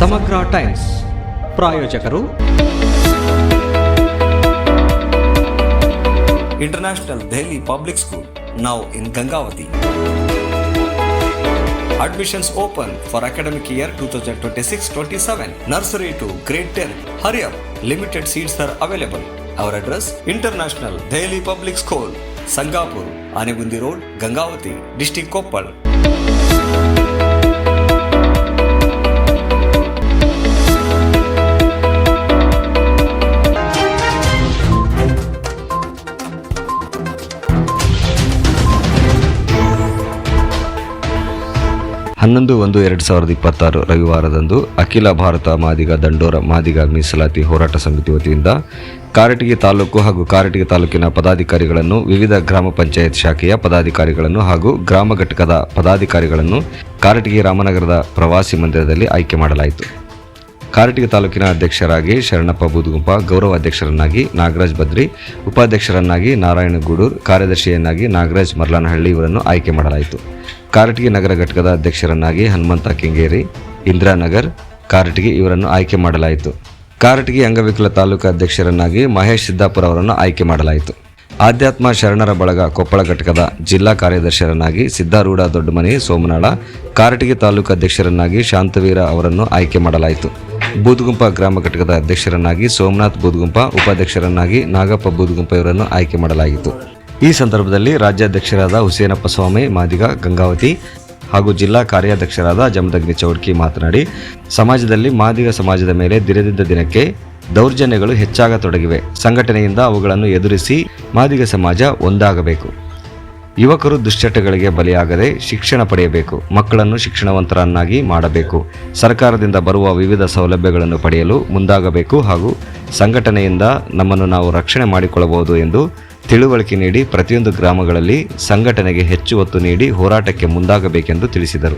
ಸಮಗ್ರ ಟೈಮ್ಸ್ ಪ್ರಾಯೋಜಕರು International Delhi Public School, now in Gangavati. Admissions open for academic year 2026-27. Nursery to grade 10. Hurry up, limited seats are available. Our address, International Delhi Public School, Sangapur, Anegundi Road, Gangavati, District Koppal. ಹನ್ನೊಂದು ಒಂದು ಎರಡು ಸಾವಿರದ ಇಪ್ಪತ್ತಾರು ರವಿವಾರದಂದು ಅಖಿಲ ಭಾರತ ಮಾದಿಗ ದಂಡೋರ ಮಾದಿಗ ಮೀಸಲಾತಿ ಹೋರಾಟ ಸಮಿತಿ ವತಿಯಿಂದ ಕಾರಟಗಿ ತಾಲೂಕು ಹಾಗೂ ಕಾರಟಗಿ ತಾಲೂಕಿನ ಪದಾಧಿಕಾರಿಗಳನ್ನು, ವಿವಿಧ ಗ್ರಾಮ ಪಂಚಾಯತ್ ಶಾಖೆಯ ಪದಾಧಿಕಾರಿಗಳನ್ನು ಹಾಗೂ ಗ್ರಾಮ ಘಟಕದ ಪದಾಧಿಕಾರಿಗಳನ್ನು ಕಾರಟಗಿ ರಾಮನಗರದ ಪ್ರವಾಸಿ ಮಂದಿರದಲ್ಲಿ ಆಯ್ಕೆ ಮಾಡಲಾಯಿತು. ಕಾರಟಗಿ ತಾಲೂಕಿನ ಅಧ್ಯಕ್ಷರಾಗಿ ಶರಣಪ್ಪ ಬೂದುಗುಂಪ, ಗೌರವ ಅಧ್ಯಕ್ಷರನ್ನಾಗಿ ನಾಗರಾಜ್ ಬದ್ರಿ, ಉಪಾಧ್ಯಕ್ಷರನ್ನಾಗಿ ನಾರಾಯಣ ಗೂಡೂರ್, ಕಾರ್ಯದರ್ಶಿಯನ್ನಾಗಿ ನಾಗರಾಜ್ ಮರ್ಲಾನಹಳ್ಳಿ ಇವರನ್ನು ಆಯ್ಕೆ ಮಾಡಲಾಯಿತು. ಕಾರಟಗಿ ನಗರ ಘಟಕದ ಅಧ್ಯಕ್ಷರನ್ನಾಗಿ ಹನುಮಂತ ಕೆಂಗೇರಿ, ಇಂದಿರಾನಗರ್, ಕಾರಟಗಿ ಇವರನ್ನು ಆಯ್ಕೆ ಮಾಡಲಾಯಿತು. ಕಾರಟಗಿ ಅಂಗವಿಕಲ ತಾಲೂಕು ಅಧ್ಯಕ್ಷರನ್ನಾಗಿ ಮಹೇಶ್ ಸಿದ್ದಾಪುರ ಅವರನ್ನು ಆಯ್ಕೆ ಮಾಡಲಾಯಿತು. ಆಧ್ಯಾತ್ಮ ಶರಣರ ಬಳಗ ಕೊಪ್ಪಳ ಘಟಕದ ಜಿಲ್ಲಾ ಕಾರ್ಯದರ್ಶಿಯರನ್ನಾಗಿ ಸಿದ್ದಾರೂಢ ದೊಡ್ಡಮನಿ ಸೋಮನಾಳ, ಕಾರಟಗಿ ತಾಲೂಕು ಅಧ್ಯಕ್ಷರನ್ನಾಗಿ ಶಾಂತವೀರ ಅವರನ್ನು ಆಯ್ಕೆ ಮಾಡಲಾಯಿತು. ಬೂದುಗುಂಪ ಗ್ರಾಮ ಘಟಕದ ಅಧ್ಯಕ್ಷರನ್ನಾಗಿ ಸೋಮನಾಥ್ ಬೂದುಗುಂಪ, ಉಪಾಧ್ಯಕ್ಷರನ್ನಾಗಿ ನಾಗಪ್ಪ ಬೂದುಗುಂಪ ಇವರನ್ನು ಆಯ್ಕೆ ಮಾಡಲಾಗಿತ್ತು. ಈ ಸಂದರ್ಭದಲ್ಲಿ ರಾಜ್ಯಾಧ್ಯಕ್ಷರಾದ ಹುಸೇನಪ್ಪ ಸ್ವಾಮಿ, ಮಾದಿಗ ಗಂಗಾವತಿ ಹಾಗೂ ಜಿಲ್ಲಾ ಕಾರ್ಯಾಧ್ಯಕ್ಷರಾದ ಜಮದಗ್ನಿ ಚೌಡ್ಕಿ ಮಾತನಾಡಿ, ಸಮಾಜದಲ್ಲಿ ಮಾದಿಗ ಸಮಾಜದ ಮೇಲೆ ದಿನದಿಂದ ದಿನಕ್ಕೆ ದೌರ್ಜನ್ಯಗಳು ಹೆಚ್ಚಾಗತೊಡಗಿವೆ. ಸಂಘಟನೆಯಿಂದ ಅವುಗಳನ್ನು ಎದುರಿಸಿ ಮಾದಿಗ ಸಮಾಜ ಒಂದಾಗಬೇಕು. ಯುವಕರು ದುಶ್ಚಟಗಳಿಗೆ ಬಲಿಯಾಗದೆ ಶಿಕ್ಷಣ ಪಡೆಯಬೇಕು, ಮಕ್ಕಳನ್ನು ಶಿಕ್ಷಣವಂತರನ್ನಾಗಿ ಮಾಡಬೇಕು. ಸರ್ಕಾರದಿಂದ ಬರುವ ವಿವಿಧ ಸೌಲಭ್ಯಗಳನ್ನು ಪಡೆಯಲು ಮುಂದಾಗಬೇಕು ಹಾಗೂ ಸಂಘಟನೆಯಿಂದ ನಮ್ಮನ್ನು ನಾವು ರಕ್ಷಣೆ ಮಾಡಿಕೊಳ್ಳಬಹುದು ಎಂದು ತಿಳುವಳಿಕೆ ನೀಡಿ ಪ್ರತಿಯೊಂದು ಗ್ರಾಮಗಳಲ್ಲಿ ಸಂಘಟನೆಗೆ ಹೆಚ್ಚು ಒತ್ತು ನೀಡಿ ಹೋರಾಟಕ್ಕೆ ಮುಂದಾಗಬೇಕೆಂದು ತಿಳಿಸಿದರು.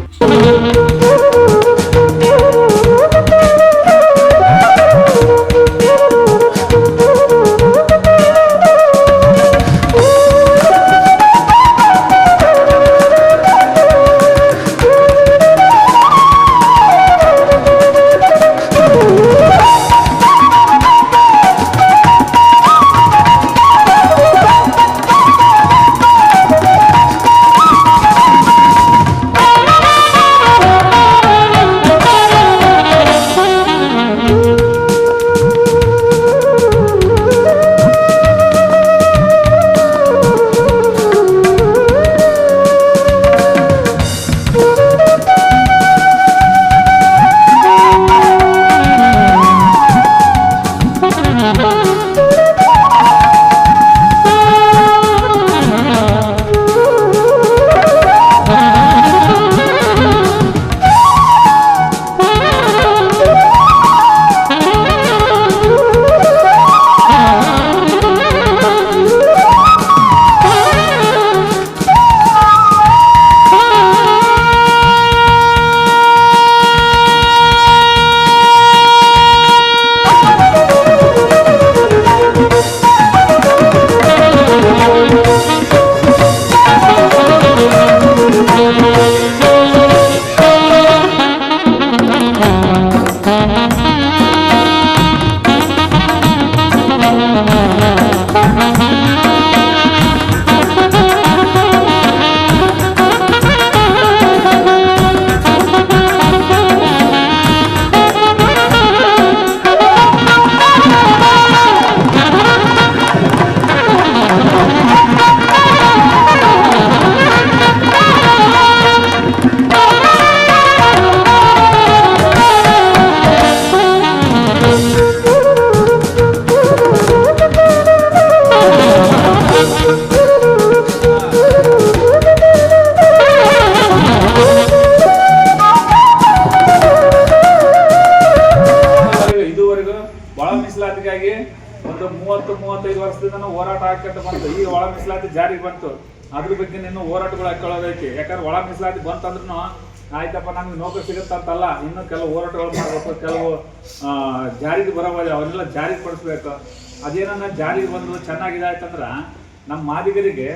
ಅದ್ರ ಬಗ್ಗೆ ಇನ್ನೂ ಹೋರಾಟಗಳು ಹಾಕೊಳ್ಳೋದೈತಿ. ಯಾಕಂದ್ರೆ ಒಳ ಮೀಸಲಾತಿ ಬಂತಂದ್ರೂ ಆಯ್ತಪ್ಪ, ನಮ್ಗೆ ನೌಕರಿ ಸಿಗುತ್ತಂತಲ್ಲ, ಇನ್ನೂ ಕೆಲವು ಹೋರಾಟಗಳು ಮಾಡಬೇಕು. ಕೆಲವು ಜಾರಿಗೆ ಬರೋವಲ್ಲ ಅವನ್ನೆಲ್ಲ ಜಾರಿಗೆ ಪಡಿಸ್ಬೇಕು ಅದೇನನ್ನ ಜಾರಿಗೆ ಬಂದು ಚೆನ್ನಾಗಿದೆ ಆಯ್ತಂದ್ರೆ, ನಮ್ಮ ಮಾದಿಗರಿಗೆ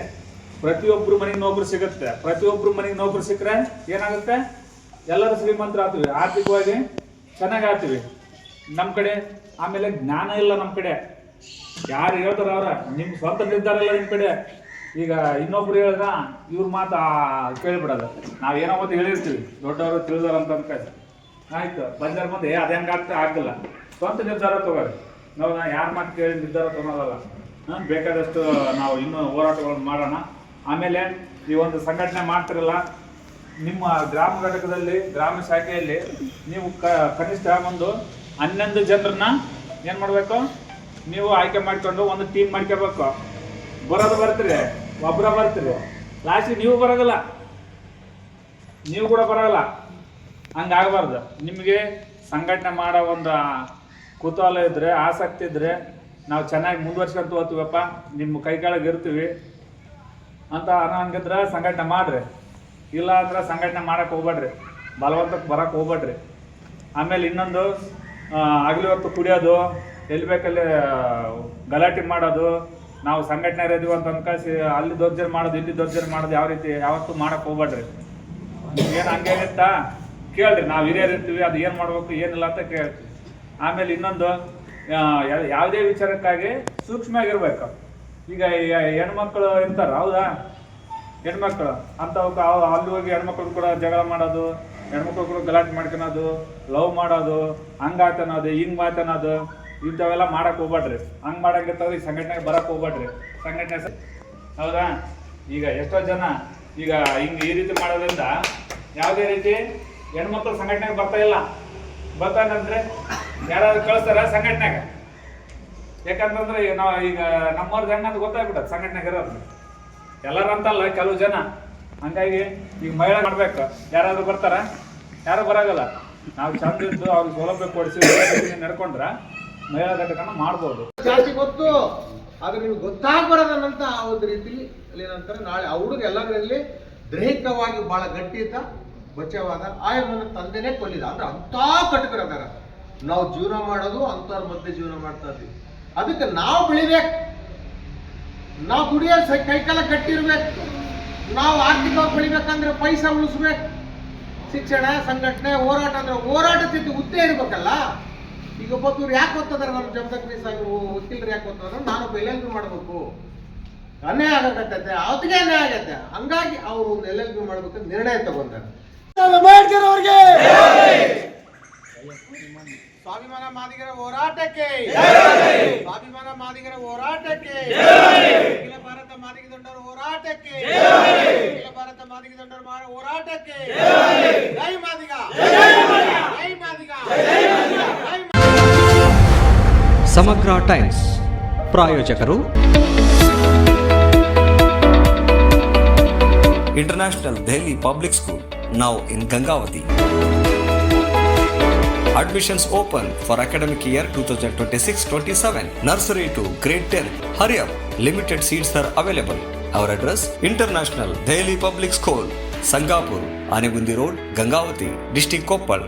ಪ್ರತಿಯೊಬ್ಬರು ಮನೆಗೆ ನೌಕರಿ ಸಿಗುತ್ತೆ. ಪ್ರತಿಯೊಬ್ಬರು ಮನೆಗೆ ನೌಕರಿ ಸಿಕ್ಕರೆ ಏನಾಗುತ್ತೆ? ಎಲ್ಲರೂ ಶ್ರೀಮಂತರಾಗ್ತೀವಿ. ಆರ್ಥಿಕವಾಗಿ ಚೆನ್ನಾಗಿ ಆಗ್ತೀವಿ ನಮ್ಮ ಕಡೆ ಆಮೇಲೆ ಜ್ಞಾನ ಇಲ್ಲ ನಮ್ಮ ಕಡೆ. ಯಾರು ಹೇಳ್ತಾರ ಅವ್ರ? ನಿಮ್ಮ ಸ್ವಂತ ನಿರ್ಧಾರ ಇಲ್ಲ ನಿಮ್ಮ ಕಡೆ. ಈಗ ಇನ್ನೊಬ್ರು ಹೇಳ್ದ ಇವ್ರ ಮಾತು ಕೇಳಿಬಿಡೋದು. ನಾವು ಏನೋ ಒಂದು ಹೇಳಿರ್ತೀವಿ. ದೊಡ್ಡವರು ತಿಳಿದಾರ ಅಂತ ಅನ್ಕಾಯ್ತು ಆಯ್ತು ಬಂದರ ಮುಂದೆ ಅದು ಹೆಂಗೆ ಆಗಲ್ಲ ಸ್ವಂತ ನಿರ್ಧಾರ ತಗೋರಿ. ನಾವು ನಾ ಯಾರ ಮಾತು ಕೇಳಿ ನಿರ್ಧಾರ ತಗೊಳೋದಲ್ಲ. ಹಾಂ ಬೇಕಾದಷ್ಟು ನಾವು ಇನ್ನೂ ಹೋರಾಟಗಳನ್ನು ಮಾಡೋಣ. ಆಮೇಲೆ ಈ ಒಂದು ಸಂಘಟನೆ ಮಾಡ್ತಿರಲ್ಲ, ನಿಮ್ಮ ಗ್ರಾಮ ಘಟಕದಲ್ಲಿ, ಗ್ರಾಮ ಶಾಖೆಯಲ್ಲಿ ನೀವು ಕ, ಕನಿಷ್ಠ ಒಂದು ಹನ್ನೊಂದು ಜನರನ್ನ ಏನು ಮಾಡಬೇಕು? ನೀವು ಆಯ್ಕೆ ಮಾಡ್ಕೊಂಡು ಒಂದು ಟೀಮ್ ಮಾಡ್ಕೋಬೇಕು. ಬರೋದು ಬರ್ತೀರಿ. ಒಬ್ಬರ ಬರ್ತೀರಿ. ಲಾಸ್ಟಿಗೆ ನೀವು ಬರೋದಿಲ್ಲ. ನೀವು ಕೂಡ ಬರೋಲ್ಲ. ಹಂಗಾಗಬಾರ್ದು. ನಿಮಗೆ ಸಂಘಟನೆ ಮಾಡೋ ಒಂದು ಕುತೂಹಲ ಇದ್ದರೆ ಆಸಕ್ತಿ ಇದ್ದರೆ ನಾವು ಚೆನ್ನಾಗಿ ಮುಂದುವರ್ಸ್ಕೊಂತ ಹೋಗ್ತೀವಪ್ಪ. ನಿಮ್ಮ ಕೈ ಕೆಳಗೆ ಇರ್ತೀವಿ. ಅಂತ ಅನ್ನೋಂಗಿದ್ರೆ ಸಂಘಟನೆ ಮಾಡ್ರಿ. ಇಲ್ಲ ಅಂದ್ರೆ ಸಂಘಟನೆ ಮಾಡಕ್ಕೆ ಹೋಗ್ಬೇಡ್ರಿ. ಬಲವಂತಕ್ಕೆ ಬರಕ್ಕೆ ಹೋಗ್ಬೇಡ್ರಿ. ಆಮೇಲೆ ಇನ್ನೊಂದು ಆಗಲಿ ಹೊತ್ತು ಕುಡಿಯೋದು, ಎಲ್ಲಿ ಬೇಕಲ್ಲಿ ಗಲಾಟೆ ಮಾಡೋದು ನಾವು ಸಂಘಟನೆ ಇರೋದಿವ ಅಂತ ಕಸಿ ಅಲ್ಲಿ ದೌರ್ಜನ್ಯ ಮಾಡೋದು, ಇಲ್ಲಿ ದೌರ್ಜನ್ಯ ಮಾಡೋದು ಯಾವ ರೀತಿ, ಯಾವತ್ತೂ ಮಾಡಕ್ಕೆ ಹೋಗ್ಬೇಡ್ರಿ. ಏನು ಹಂಗೇನಿತ್ತಾ ಕೇಳ್ರಿ, ನಾವು ಹಿರಿಯರು ಇರ್ತೀವಿ ಅದು ಏನು ಮಾಡಬೇಕು, ಏನಿಲ್ಲ ಅಂತ ಕೇಳ್ತೀವಿ. ಆಮೇಲೆ ಇನ್ನೊಂದು ಯಾವುದೇ ವಿಚಾರಕ್ಕಾಗಿ ಸೂಕ್ಷ್ಮವಾಗಿರ್ಬೇಕು ಈಗ ಈ ಹೆಣ್ಮಕ್ಳು ಇರ್ತಾರ, ಹೌದಾ? ಹೆಣ್ಮಕ್ಳು ಅಂಥವಕ್ಕೆ ಅಲ್ಲಿ ಹೋಗಿ ಹೆಣ್ಮಕ್ಳು ಕೂಡ ಜಗಳ ಮಾಡೋದು, ಹೆಣ್ಮಕ್ಳು ಕೂಡ ಗಲಾಟೆ ಮಾಡ್ಕೊಳೋದು, ಲವ್ ಮಾಡೋದು ಹಂಗೆ ಆತನೋದು ಹಿಂಗ್ ಮಾತನೋದು. ಇಂಥವೆಲ್ಲ ಮಾಡಕ್ ಹೋಗ್ಬೇಡ್ರಿ. ಹಂಗ್ ಈ ಸಂಘಟನೆಗೆ ಬರಕ್ ಹೋಗ್ಬೇಡ್ರಿ. ಸಂಘಟನೆ ಹೌದಾ? ಈಗ ಎಷ್ಟೋ ಜನ ಈಗ ಹಿಂಗೆ ಈ ರೀತಿ ಮಾಡೋದ್ರಿಂದ ಯಾವುದೇ ರೀತಿ ಹೆಣ್ಮಕ್ಳು ಸಂಘಟನೆಗೆ ಬರ್ತಾ ಇಲ್ಲ. ಬರ್ತಾನಂದ್ರೆ ಯಾರಾದ್ರು ಕಳಿಸ್ತಾರ ಸಂಘಟನೆಗೆ? ಯಾಕಂತಂದ್ರೆ ನಾವು ಈಗ ನಮ್ಮವ್ರದ್ದು ಹೆಂಗಂತ ಗೊತ್ತಾಗ್ಬಿಟ್ಟದ ಸಂಘಟನೆಗೆ ಇರೋದು ಎಲ್ಲರಂತಲ್ಲ ಕೆಲವು ಜನ. ಹಂಗಾಗಿ ಈಗ ಮಹಿಳೆ ಮಾಡ್ಬೇಕು. ಯಾರಾದ್ರೂ ಬರ್ತಾರ? ಯಾರು ಬರಾಗಲ್ಲ ನಾವು ಚಂದ ಇದ್ದು ಅವ್ರಿಗೆ ಸೌಲಭ್ಯ ಕೊಡಿಸಿ ನಡ್ಕೊಂಡ್ರ ಮಹಿಳಾ ಘಟಕನ ಮಾಡ್ಬೋದು. ಜಾಸ್ತಿ ಗೊತ್ತು, ಆದ್ರೆ ನೀವು ಗೊತ್ತಾಗ್ಬಾರದಂತ ಆ ಒಂದು ರೀತಿಲಿ ಏನಂತಾರೆ ನಾಳೆ ಹುಡುಗ ಎಲ್ಲದರಲ್ಲಿ ದೈಹಿಕವಾಗಿ ಬಹಳ ಗಟ್ಟಿತ ಬಚ್ಚವಾದ ಆಯಮ್ಮನ ತಂದೆನೇ ಕೊಲ್ಲಿದ. ಅಂದ್ರೆ ಅಂತ ಕಟಕರದಾರ ನಾವು ಜೀವನ ಮಾಡೋದು ಅಂತವ್ರ ಮಧ್ಯೆ ಜೀವನ ಮಾಡ್ತಾ ಇದ್ವಿ. ಅದಕ್ಕೆ ನಾವು ಬೆಳಿಬೇಕು. ನಾವು ದುಡಿಯೋ ಕೈಕಾಲ ಕಟ್ಟಿರ್ಬೇಕು ನಾವು ಆರ್ಥಿಕವಾಗಿ ಬೆಳಿಬೇಕಂದ್ರೆ ಪೈಸಾ ಉಳಿಸ್ಬೇಕು. ಶಿಕ್ಷಣ, ಸಂಘಟನೆ, ಹೋರಾಟ ಅಂದ್ರೆ ಹೋರಾಟದ ಹುದ್ದೆ ಇರ್ಬೇಕಲ್ಲ. ಈಗ ಒಬ್ಬರು ಯಾಕೆ ಓದ್ತದಾರ ನಮ್ಮ ಜಮದಗ್ನಿ ಸಾಹೇಬರು ವಕೀಲರು ಯಾಕೆ ಓದ್ತದ ನಾನು ಎಲ್ ಎಲ್ ಬಿ ಮಾಡಬೇಕು. ಅನ್ಯಾಯ ಆಗಕತ್ತೈತೆ. ಅವತ್ತಿಗೆ ಅನ್ಯಾಯ ಆಗತ್ತೆ. ಹಂಗಾಗಿ ಅವರು ಒಂದು ಎಲ್ ಎಲ್ ಬಿ ಮಾಡ್ಬೇಕಂತ ನಿರ್ಣಯ ತಗೊಂಡಾರ. ಸ್ವಾಭಿಮಾನ ಮಾದಿಗರ ಹೋರಾಟಕ್ಕೆ! ಸ್ವಾಭಿಮಾನ ಮಾದಿಗರ ಹೋರಾಟಕ್ಕೆ! ಅಖಿಲ ಭಾರತ ಮಾದಿಗ ದಂಡರ ಹೋರಾಟಕ್ಕೆ! ಅಖಿಲ ಭಾರತ ಮಾದಿಗ ದಂಡರ ಮಾ- ಹೋರಾಟಕ್ಕೆ! ಜೈ ಮಾದಿಗ! ಜೈ ಮಾದಿಗ! ಜೈ ಸಮಗ್ರ ಟೈಮ್ಸ್ ಪ್ರಾಯೋಜಕರು International Delhi Public School, now in Gangavati. Admissions open for academic year 2026-27. Nursery to grade 10. Hurry up, limited seats are available. Our address, International Delhi Public School, Sangapur, Anegundi Road, Gangavati, District Koppal.